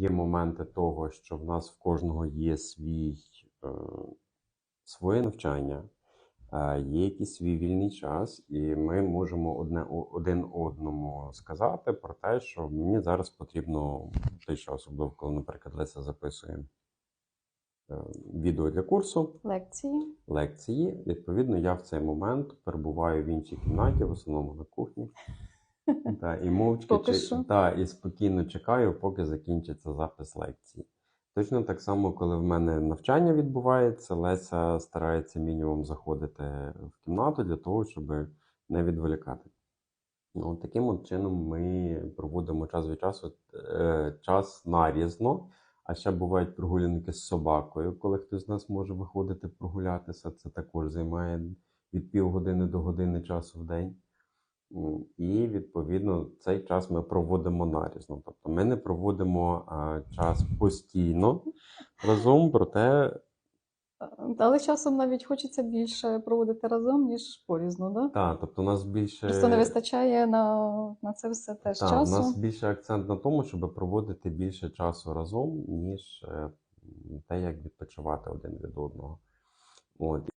є моменти того, що в нас в кожного є свій, е, своє навчання, е, є якийсь свій вільний час, і ми можемо одне, один одному сказати про те, що мені зараз потрібно той час, особливо коли, наприклад, Леся записує е, відео для курсу Лекції. лекції. Відповідно, я в цей момент перебуваю в іншій кімнаті, в основному на кухні. Та, і мовчки Поки чи- що. та, і спокійно чекаю, поки закінчиться запис лекції. Точно так само, коли в мене навчання відбувається, Леся старається мінімум заходити в кімнату для того, щоб не відволікати. Ну, таким от чином ми проводимо час від часу е, час нарізно. А ще бувають прогулянки з собакою, коли хтось з нас може виходити прогулятися. Це також займає від півгодини до години часу в день. І відповідно цей час ми проводимо нарізно. Тобто ми не проводимо а, час постійно разом, проте Е, Але часом навіть хочеться більше проводити разом, ніж порізно, да? та, тобто у нас більше Просто не вистачає на, на це все теж та, у нас більше акцент на тому, щоб проводити більше часу разом, ніж е, те, як відпочивати один від одного. От.